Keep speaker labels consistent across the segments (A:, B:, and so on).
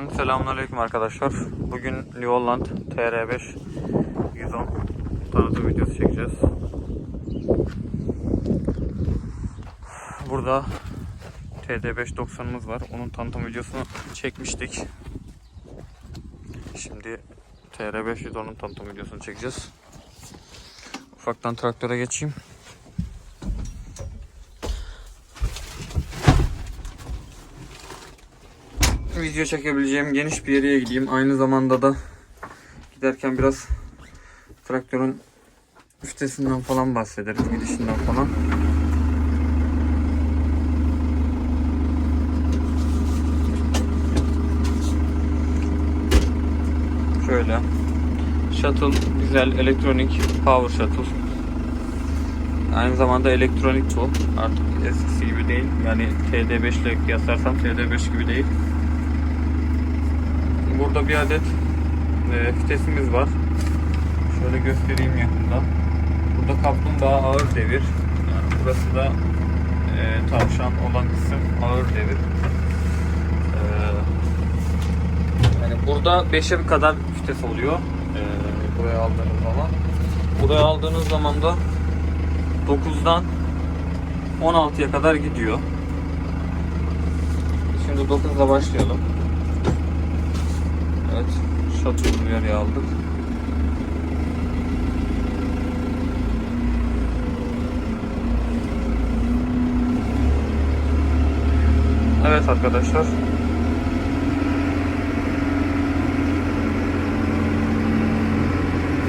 A: Cümleten selamünaleyküm arkadaşlar. Bugün Newholland TR5 110 tanıtım videosu çekeceğiz. Burada TD590'ımız var. Onun tanıtım videosunu çekmiştik. Şimdi TR5 110'un tanıtım videosunu çekeceğiz. Ufaktan traktöre geçeyim. Video çekebileceğim geniş bir yere gideyim. Aynı zamanda da giderken biraz traktörün üstesinden falan bahsederiz. Gidişinden falan. Şöyle. Shuttle güzel elektronik power shuttle. Aynı zamanda elektronik bu. Artık eskisi gibi değil. Yani TD5 ile kıyaslarsam TD5 gibi değil. Burada bir adet e, var. Şöyle göstereyim yakında. Burada kaplumbağa ağır devir. Yani burası da e, tavşan olan kısım ağır devir. E, yani burada 5'e kadar vites oluyor. E, buraya aldığınız zaman. Buraya aldığınız zaman da 9'dan 16'ya kadar gidiyor. Şimdi 9'la başlayalım. Evet. Bir yere aldık. Evet arkadaşlar.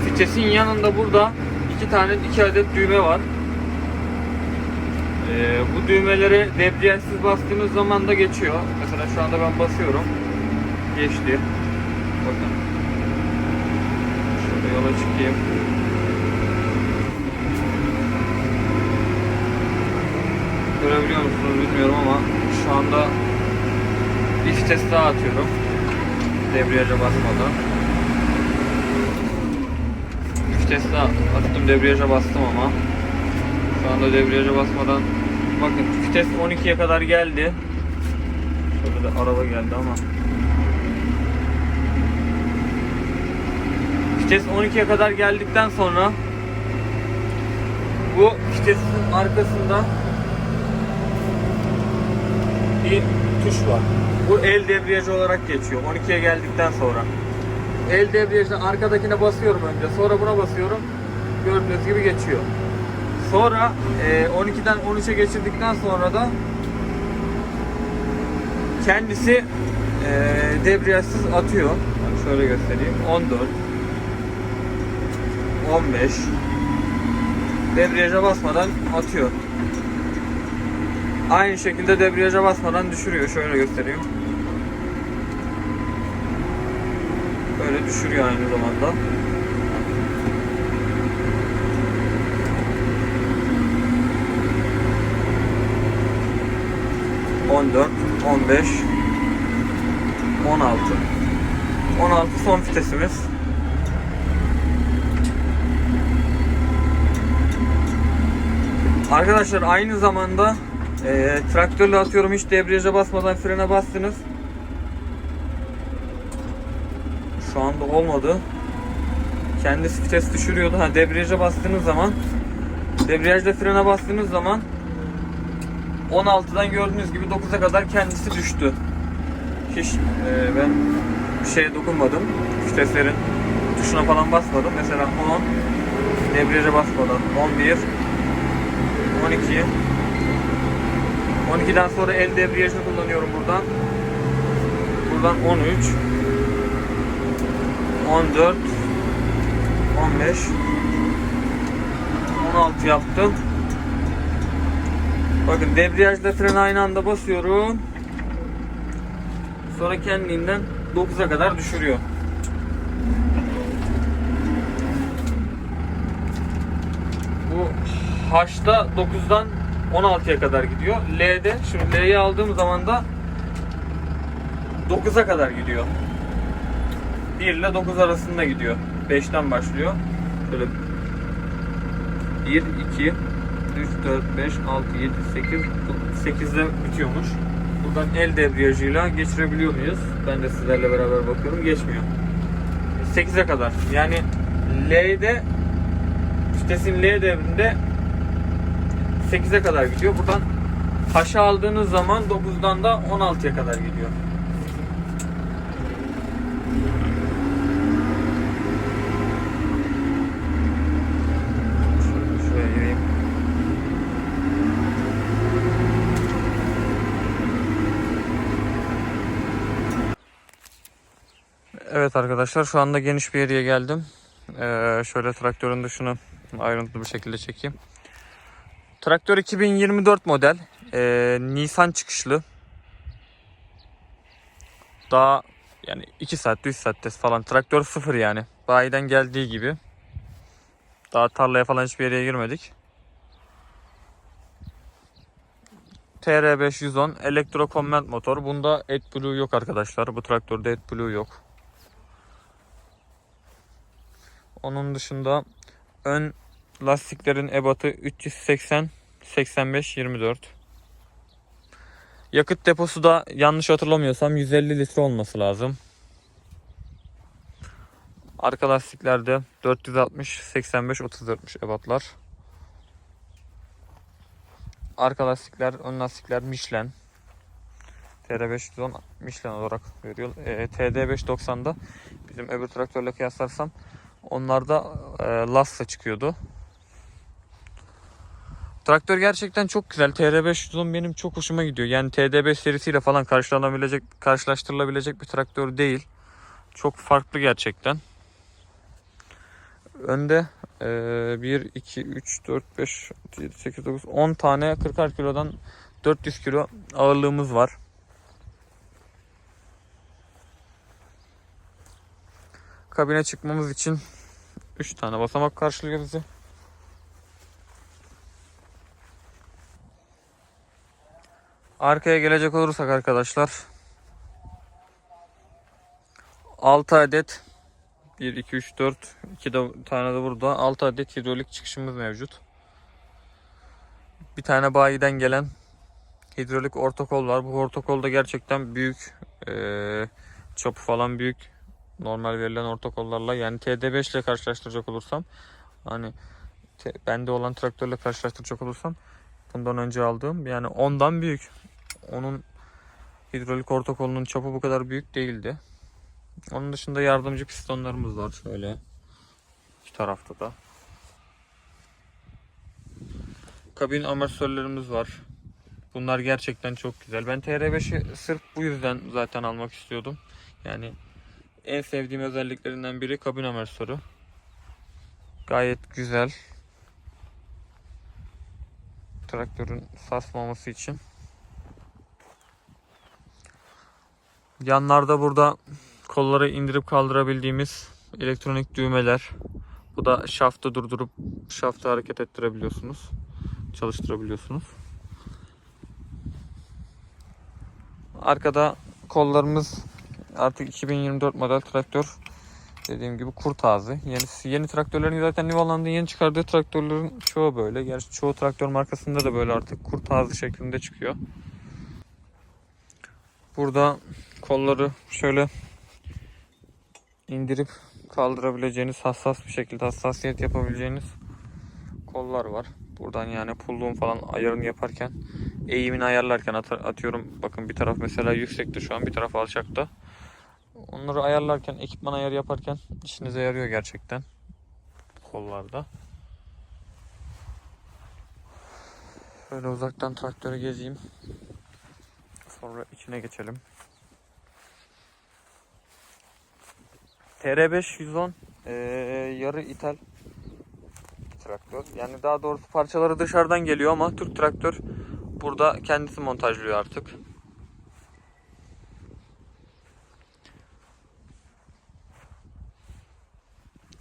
A: Vitesin yanında burada iki tane iki adet düğme var. Ee, bu düğmeleri debriyajsız bastığınız zaman da geçiyor. Mesela şu anda ben basıyorum. Geçti. Bakın. Şöyle yola çıkayım. Görebiliyor musunuz bilmiyorum ama şu anda bir vites daha atıyorum. Debriyaja basmadan. Bir vites daha attım debriyaja bastım ama. Şu anda debriyaja basmadan bakın vites 12'ye kadar geldi. Şöyle de araba geldi ama Vites 12'ye kadar geldikten sonra bu vitesin arkasında bir tuş var. Bu el debriyajı olarak geçiyor. 12'ye geldikten sonra. El debriyajının arkadakine basıyorum önce. Sonra buna basıyorum. Gördüğünüz gibi geçiyor. Sonra e, 12'den 13'e geçirdikten sonra da kendisi e, debriyajsız atıyor. Yani şöyle göstereyim. 14 15 debriyaja basmadan atıyor. Aynı şekilde debriyaja basmadan düşürüyor. Şöyle göstereyim. Böyle düşürüyor aynı zamanda. On dört, on beş, on altı. On altı son vitesimiz. Arkadaşlar aynı zamanda e, traktörle atıyorum hiç debriyaja basmadan frene bastınız. Şu anda olmadı. Kendisi vites düşürüyordu. Ha debriyaja bastığınız zaman debriyajda frene bastığınız zaman 16'dan gördüğünüz gibi 9'a kadar kendisi düştü. Hiç e, ben bir şeye dokunmadım. Viteslerin tuşuna falan basmadım. Mesela 10 debriyaja basmadan 11 12 12'den sonra el debriyajını kullanıyorum buradan. Buradan 13 14 15 16 yaptım. Bakın debriyajla freni aynı anda basıyorum. Sonra kendinden 9'a kadar düşürüyor. Bu H'da 9'dan 16'ya kadar gidiyor. L'de şimdi L'yi aldığım zaman da 9'a kadar gidiyor. 1 ile 9 arasında gidiyor. 5'ten başlıyor. Şöyle 1, 2, 3, 4, 5, 6, 7, 8, 8'de bitiyormuş. Buradan el debriyajıyla geçirebiliyor muyuz? Ben de sizlerle beraber bakıyorum. Geçmiyor. 8'e kadar. Yani L'de vitesin L devrinde 8'e kadar gidiyor. Buradan Haşa aldığınız zaman 9'dan da 16'ya kadar gidiyor. Evet arkadaşlar şu anda geniş bir yere geldim. Ee, şöyle traktörün dışını ayrıntılı bir şekilde çekeyim. Traktör 2024 model. Ee, Nisan çıkışlı. Daha yani 2 saat 3 saatte falan. Traktör sıfır yani. Bayiden geldiği gibi. Daha tarlaya falan hiçbir yere girmedik. TR510 elektro comment motor. Bunda AdBlue yok arkadaşlar. Bu traktörde AdBlue yok. Onun dışında ön lastiklerin ebatı 380 85 24. Yakıt deposu da yanlış hatırlamıyorsam 150 litre olması lazım. Arka lastiklerde 460 85 34'müş ebatlar. Arka lastikler, ön lastikler Michelin. TR510 Michelin olarak veriyor. E, TD590'da bizim öbür traktörle kıyaslarsam onlarda e, Lassa çıkıyordu. Traktör gerçekten çok güzel. TR510 benim çok hoşuma gidiyor. Yani TD5 serisiyle falan karşılanabilecek, karşılaştırılabilecek bir traktör değil. Çok farklı gerçekten. Önde e, 1, 2, 3, 4, 5, 6, 7, 8, 9, 10 tane 40'ar kilodan 400 kilo ağırlığımız var. Kabine çıkmamız için 3 tane basamak karşılıyor bizi. Arkaya gelecek olursak arkadaşlar 6 adet 1 2 3 4 2 de, tane de burada 6 adet hidrolik çıkışımız mevcut. Bir tane bayiden gelen hidrolik ortakol var. Bu ortakol da gerçekten büyük ee, çapı falan büyük normal verilen ortakollarla yani TD5 ile karşılaştıracak olursam hani bende olan traktörle karşılaştıracak olursam bundan önce aldığım yani ondan büyük. Onun hidrolik ortakolunun çapı bu kadar büyük değildi. Onun dışında yardımcı pistonlarımız var şöyle iki tarafta da. Kabin amortisörlerimiz var. Bunlar gerçekten çok güzel. Ben TR5'i sırf bu yüzden zaten almak istiyordum. Yani en sevdiğim özelliklerinden biri kabin amortisörü. Gayet güzel. Traktörün sarsmaması için. Yanlarda burada kolları indirip kaldırabildiğimiz elektronik düğmeler. Bu da şaftı durdurup şaftı hareket ettirebiliyorsunuz. Çalıştırabiliyorsunuz. Arkada kollarımız artık 2024 model traktör. Dediğim gibi kurt ağzı. Yeni, yeni traktörlerin zaten Nivalland'ın yeni çıkardığı traktörlerin çoğu böyle. Gerçi çoğu traktör markasında da böyle artık kurt ağzı şeklinde çıkıyor. Burada kolları şöyle indirip kaldırabileceğiniz hassas bir şekilde hassasiyet yapabileceğiniz kollar var. Buradan yani pulluğun falan ayarını yaparken eğimini ayarlarken at- atıyorum bakın bir taraf mesela yüksekte şu an bir taraf alçakta. Onları ayarlarken ekipman ayarı yaparken işinize yarıyor gerçekten kollarda. Şöyle uzaktan traktörü gezeyim. Sonra içine geçelim. TR5 110 eee, yarı ithal traktör. Yani daha doğrusu parçaları dışarıdan geliyor ama Türk traktör burada kendisi montajlıyor artık.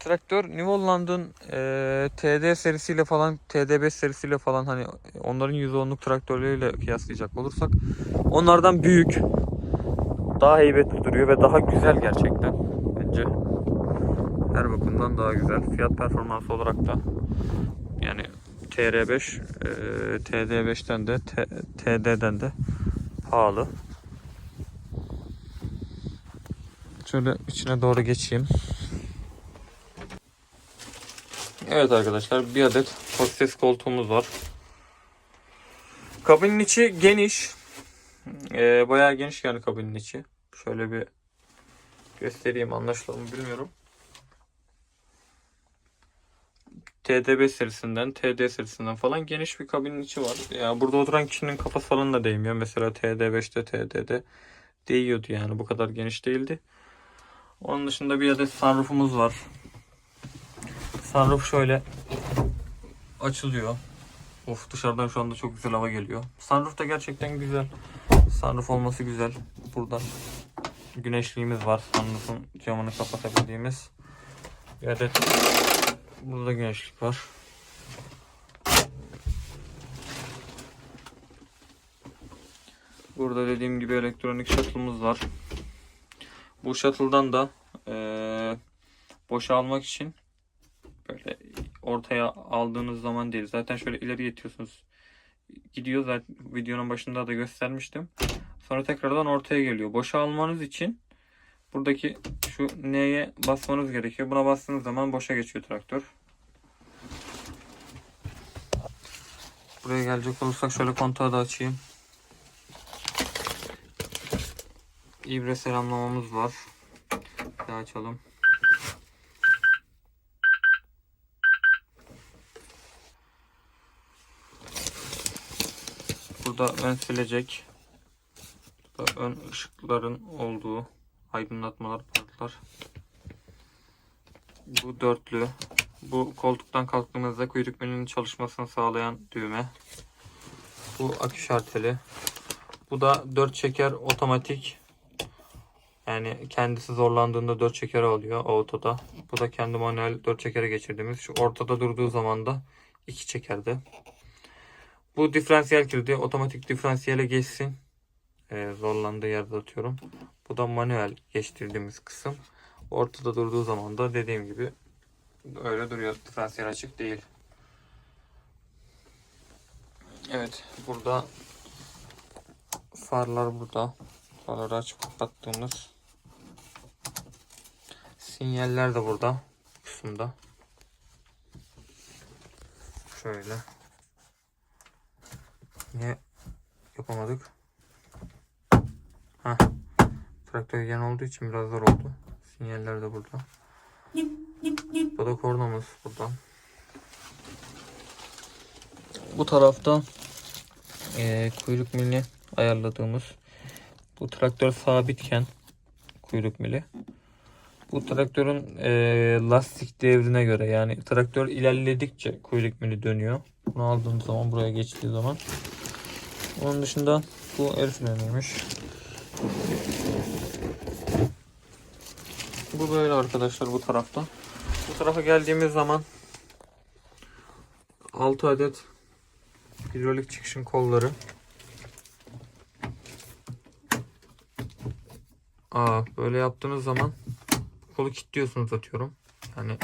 A: Traktör New Holland'ın eee, TD serisiyle falan TD5 serisiyle falan hani onların %10'luk traktörleriyle kıyaslayacak olursak onlardan büyük daha heybetli duruyor ve daha güzel gerçekten bence. Her bakımdan daha güzel. Fiyat performansı olarak da yani TR5 eee, TD5'ten de T- TD'den de pahalı. Şöyle içine doğru geçeyim. Evet arkadaşlar bir adet hostes koltuğumuz var. Kabinin içi geniş. Ee, bayağı geniş yani kabinin içi. Şöyle bir göstereyim anlaşılır mı bilmiyorum. TDB serisinden, TD serisinden falan geniş bir kabinin içi var. Yani burada oturan kişinin kafası falan da değmiyor. Mesela TD5'te, TD'de değiyordu yani. Bu kadar geniş değildi. Onun dışında bir adet sunroofumuz var. Sunroof şöyle açılıyor. Of dışarıdan şu anda çok güzel hava geliyor. Sunroof da gerçekten güzel. Sunroof olması güzel. Burada güneşliğimiz var. Sunroof'un camını kapatabildiğimiz. Bir adet burada güneşlik var. Burada dediğim gibi elektronik shuttle'ımız var. Bu shuttle'dan da eee boşa almak için böyle ortaya aldığınız zaman değil. Zaten şöyle ileri itiyorsunuz. Gidiyor zaten videonun başında da göstermiştim. Sonra tekrardan ortaya geliyor. Boşa almanız için buradaki şu N'ye basmanız gerekiyor. Buna bastığınız zaman boşa geçiyor traktör. Buraya gelecek olursak şöyle kontağı da açayım. İbre selamlamamız var. Bir daha açalım. Burada ön silecek. Burada ön ışıkların olduğu aydınlatmalar, parklar. Bu dörtlü. Bu koltuktan kalktığımızda kuyruk menünün çalışmasını sağlayan düğme. Bu akü şarteli. Bu da dört çeker otomatik. Yani kendisi zorlandığında dört çekere alıyor autoda. Bu da kendi manuel dört çekere geçirdiğimiz. Şu ortada durduğu zaman da iki çekerde. Bu diferansiyel kilidi otomatik diferansiyele geçsin. Ee, zorlandığı yerde atıyorum. Bu da manuel geçtirdiğimiz kısım. Ortada durduğu zaman da dediğim gibi öyle duruyor. Diferansiyel açık değil. Evet burada farlar burada. Farları açıp kapattığımız sinyaller de burada bu kısımda. Şöyle. Niye yapamadık? Ha. Traktör yan olduğu için biraz zor oldu. Sinyaller de burada. Bu da kornamız burada. Bu tarafta eee, kuyruk milini ayarladığımız bu traktör sabitken kuyruk mili bu traktörün eee, lastik devrine göre yani traktör ilerledikçe kuyruk mili dönüyor. Bunu aldığımız zaman buraya geçtiği zaman onun dışında bu el freniymiş. Bu böyle arkadaşlar bu tarafta. Bu tarafa geldiğimiz zaman 6 adet hidrolik çıkışın kolları. Aa, böyle yaptığınız zaman kolu kilitliyorsunuz atıyorum. Yani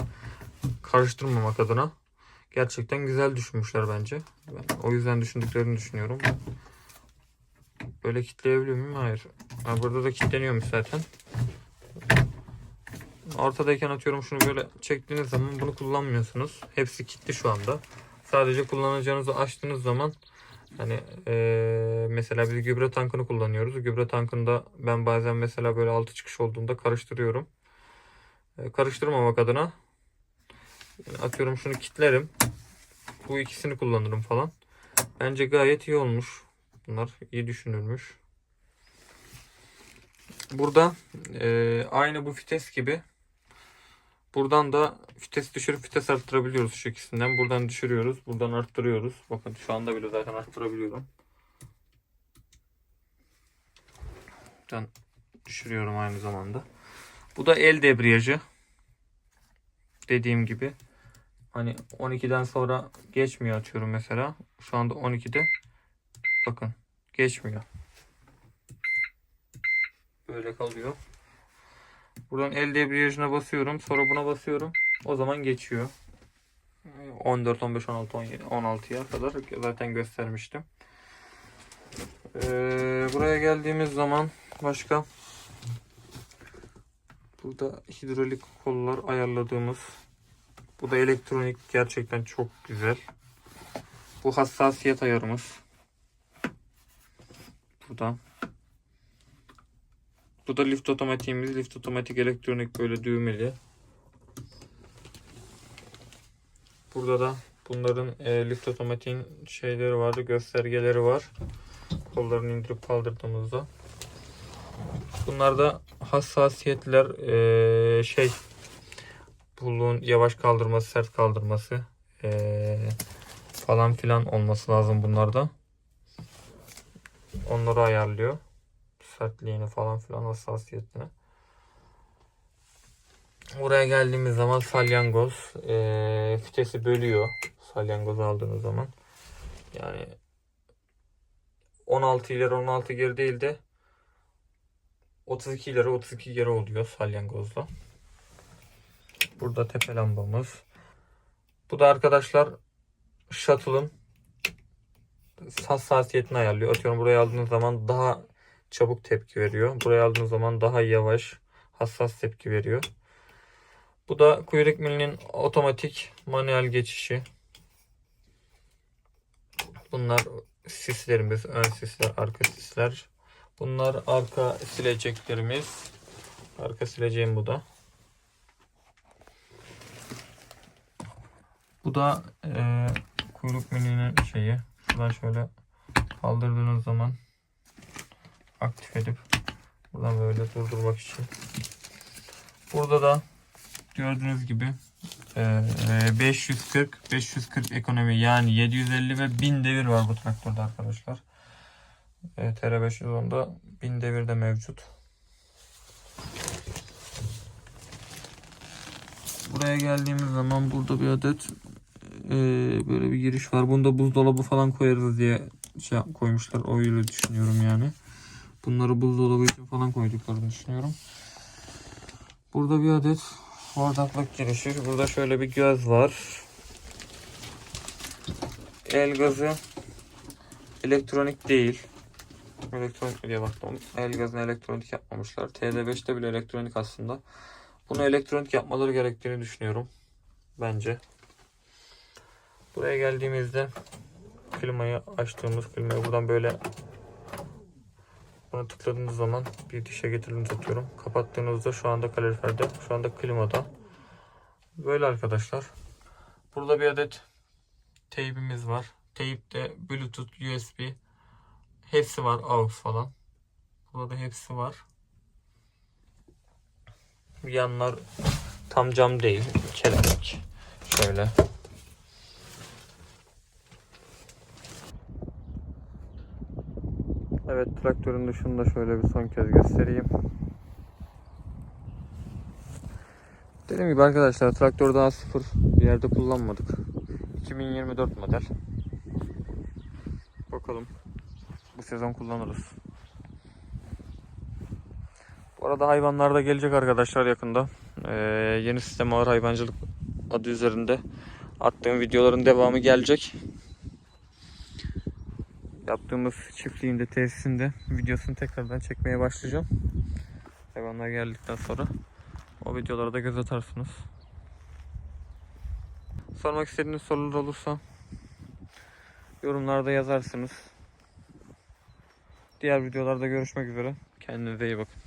A: karıştırmamak adına. Gerçekten güzel düşünmüşler bence. Ben o yüzden düşündüklerini düşünüyorum. Böyle kilitleyebiliyor muyum? Hayır. Ha, burada da kilitleniyormuş zaten. Ortadayken atıyorum şunu böyle çektiğiniz zaman bunu kullanmıyorsunuz. Hepsi kilitli şu anda. Sadece kullanacağınızı açtığınız zaman hani eee, mesela biz gübre tankını kullanıyoruz. Gübre tankında ben bazen mesela böyle altı çıkış olduğunda karıştırıyorum. E, karıştırmamak adına atıyorum şunu kilitlerim. Bu ikisini kullanırım falan. Bence gayet iyi olmuş. Bunlar iyi düşünülmüş. Burada e, aynı bu vites gibi buradan da vites düşürüp vites arttırabiliyoruz şu ikisinden. Buradan düşürüyoruz. Buradan arttırıyoruz. Bakın şu anda bile zaten arttırabiliyorum. Buradan düşürüyorum aynı zamanda. Bu da el debriyajı. Dediğim gibi. Hani 12'den sonra geçmiyor atıyorum mesela. Şu anda 12'de. Bakın geçmiyor. Böyle kalıyor. Buradan el debriyajına basıyorum. Sonra buna basıyorum. O zaman geçiyor. 14, 15, 16, 17, 16'ya kadar zaten göstermiştim. Ee, buraya geldiğimiz zaman başka burada hidrolik kollar ayarladığımız bu da elektronik gerçekten çok güzel. Bu hassasiyet ayarımız. Burada. Bu da lift otomatiğimiz. Lift otomatik elektronik böyle düğmeli. Burada da bunların e, lift otomatiğin şeyleri vardı, göstergeleri var. Kollarını indirip kaldırdığımızda. Bunlar da hassasiyetler e, şey bulduğun yavaş kaldırması, sert kaldırması e, falan filan olması lazım bunlarda. Onları ayarlıyor. Sertliğini falan filan hassasiyetini. Buraya geldiğimiz zaman salyangoz e, fitesi bölüyor. Salyangoz aldığınız zaman. Yani 16 ileri 16 geri değil de 32 ileri 32 geri oluyor salyangozla. Burada tepe lambamız. Bu da arkadaşlar shuttle'ın hassasiyetini ayarlıyor. Atıyorum buraya aldığınız zaman daha çabuk tepki veriyor. Buraya aldığınız zaman daha yavaş, hassas tepki veriyor. Bu da kuyruk milinin otomatik manuel geçişi. Bunlar sislerimiz, ön sisler, arka sisler. Bunlar arka sileceklerimiz. Arka sileceğim bu da. Bu da e, kuyruk milinin şeyi. Şuradan şöyle kaldırdığınız zaman aktif edip buradan böyle durdurmak için. Burada da gördüğünüz gibi e, 540 540 ekonomi yani 750 ve 1000 devir var bu traktörde arkadaşlar. E, TR510'da 1000 devir de mevcut. Buraya geldiğimiz zaman burada bir adet e, böyle bir giriş var. Bunda buzdolabı falan koyarız diye şey koymuşlar. O öyle düşünüyorum yani. Bunları buzdolabı için falan koyduklarını düşünüyorum. Burada bir adet bardaklık girişi. Burada şöyle bir göz var. El gazı elektronik değil. Elektronik mi diye baktım. El gazını elektronik yapmamışlar. TD5'te bile elektronik aslında. Bunu elektronik yapmaları gerektiğini düşünüyorum. Bence. Buraya geldiğimizde klimayı açtığımız klimayı buradan böyle bunu tıkladığınız zaman bir dişe getirdiğinizi atıyorum. Kapattığınızda şu anda kaloriferde, şu anda klimada. Böyle arkadaşlar. Burada bir adet teybimiz var. Teyipte Bluetooth, USB hepsi var. AUX falan. Burada da hepsi var. Yanlar tam cam değil. Kelebek. Şöyle. Evet traktörün dışında şöyle bir son kez göstereyim. Dediğim gibi arkadaşlar traktör daha sıfır bir yerde kullanmadık. 2024 model. Bakalım bu sezon kullanırız. Bu arada hayvanlar da gelecek arkadaşlar yakında. Ee, yeni sistem ağır hayvancılık adı üzerinde attığım videoların devamı gelecek. Yaptığımız çiftliğin de tesisinde videosunu tekrardan çekmeye başlayacağım. Hayvanlar geldikten sonra o videolara da göz atarsınız. Sormak istediğiniz sorular olursa yorumlarda yazarsınız. Diğer videolarda görüşmek üzere. Kendinize iyi bakın.